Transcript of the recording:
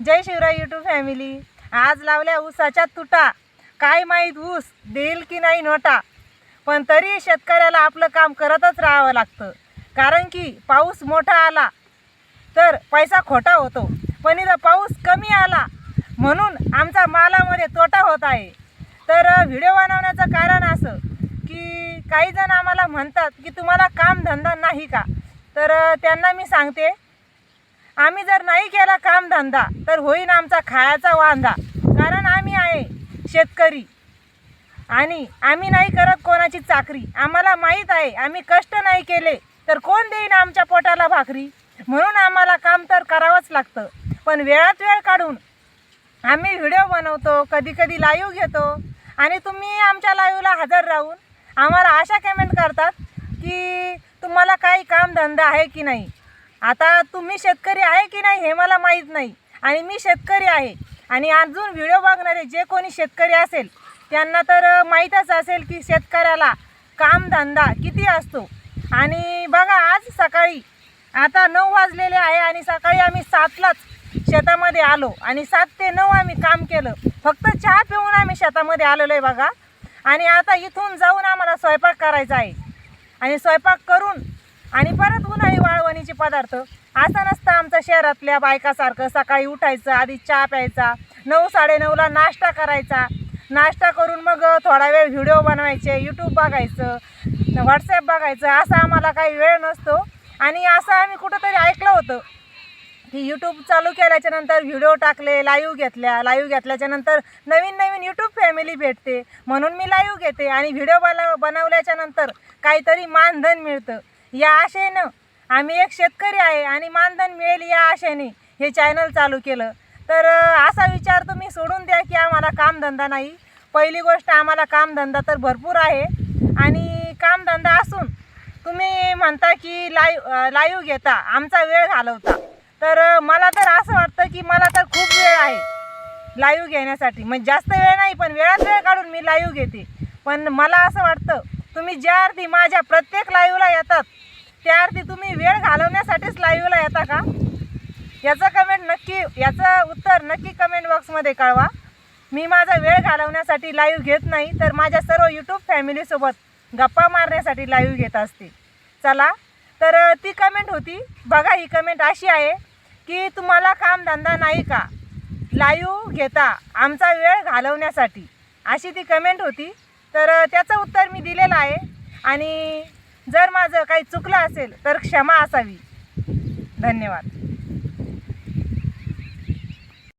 जय Shivray YouTube family आज लावल्या ऊसाच्या तुटा. काय माहीत ऊस देईल की नाही नोटा. पण तरी शेतकऱ्याला आपलं काम करतच राहावं लागतं. कारण की पाऊस मोठा आला तर पैसा खोटा होतो. पण इथं पाऊस कमी आला म्हणून आमचा मालामध्ये तोटा होत आहे. तर व्हिडिओ बनवण्याचं कारण असं की काही जण आम्हाला म्हणतात की तुम्हाला कामधंदा नाही का? तर त्यांना मी सांगते. आम्ही जर नाही केला कामधंदा तर होईन आमचा खायचा वांधा कारण आम्ही आहे शेतकरी. आणि आम्ही नाही करत कोणाची चाकरी. आम्हाला माहीत आहे आम्ही कष्ट नाही केले तर कोण देईन आमच्या पोटाला भाकरी? म्हणून आम्हाला काम तर करावंच लागतं. पण वेळात वेळ काढून आम्ही व्हिडिओ बनवतो कधी कधी लाईव्ह घेतो. आणि तुम्ही आमच्या लाईव्हला हजर राहून आम्हाला अशा कमेंट करतात की तुम्हाला काही कामधंदा आहे की नाही? आता तुम्ही शेतकरी आहे की नाही हे मला माहीत नाही. आणि मी शेतकरी आहे. आणि अजून व्हिडिओ बघणारे जे कोणी शेतकरी असेल त्यांना तर माहीतच असेल की शेतकऱ्याला कामधंदा किती असतो. आणि बघा आज सकाळी आता नऊ वाजलेले आहे आणि सकाळी आम्ही सातलाच शेतामध्ये आलो. आणि सात ते नऊ आम्ही काम केलं. फक्त चहा पिऊन आम्ही शेतामध्ये आलेलो आहे बघा. आणि आता इथून जाऊन आम्हाला स्वयंपाक करायचा आहे. आणि स्वयंपाक करून आणि परत उन्हाळी वाळवणीचे पदार्थ. असं नसतं आमचं शहरातल्या बायकासारखं सकाळी उठायचं आधी चहा प्यायचा नऊ साडेनऊला नाश्ता करायचा. नाश्ता करून मग थोडा वेळ व्हिडिओ बनवायचे यूट्यूब बघायचं व्हॉट्सॲप बघायचं असं आम्हाला काही वेळ नसतो. आणि असं आम्ही कुठंतरी ऐकलं होतं की यूट्यूब चालू केल्याच्यानंतर व्हिडिओ टाकले लाईव्ह घेतल्या लाईव्ह घेतल्याच्या नंतर नवीन नवीन यूट्यूब फॅमिली भेटते. म्हणून मी लाईव्ह घेते आणि व्हिडिओ बनव बनवल्याच्या नंतर काहीतरी मानधन मिळतं. या आशेनं आम्ही एक शेतकरी आहे आणि मानधन मिळेल या आशेने हे चॅनल चालू केलं. तर असा विचार तुम्ही सोडून द्या की आम्हाला कामधंदा नाही. पहिली गोष्ट आम्हाला कामधंदा तर भरपूर आहे. आणि कामधंदा असून तुम्ही म्हणता की लाईव लाईव्ह घेता. आमचा वेळ घालवता. तर मला तर असं वाटतं की मला तर खूप वेळ आहे लाईव्ह घेण्यासाठी. म्हणजे जास्त वेळ नाही पण वेळात वेळ काढून मी लाईव्ह घेते. पण मला असं वाटतं तुम्ही ज्या अर्थी माझ्या प्रत्येक लाईव्हला येतात त्यावरती तुम्ही वेळ घालवण्यासाठीच लाईव्हला येता का? याचं कमेंट नक्की याचं उत्तर नक्की कमेंट बॉक्समध्ये कळवा. मी माझा वेळ घालवण्यासाठी लाईव्ह घेत नाही तर माझ्या सर्व यूट्यूब फॅमिलीसोबत गप्पा मारण्यासाठी लाईव्ह घेत असते. चला तर ती कमेंट होती. बघा ही कमेंट अशी आहे की तुम्हाला कामधंदा नाही का? लाईव्ह घेता आमचा वेळ घालवण्यासाठी. अशी ती कमेंट होती. तर त्याचं उत्तर मी दिलेलं आहे. आणि जर माझं काही चुकलं असेल तर क्षमा असावी. धन्यवाद.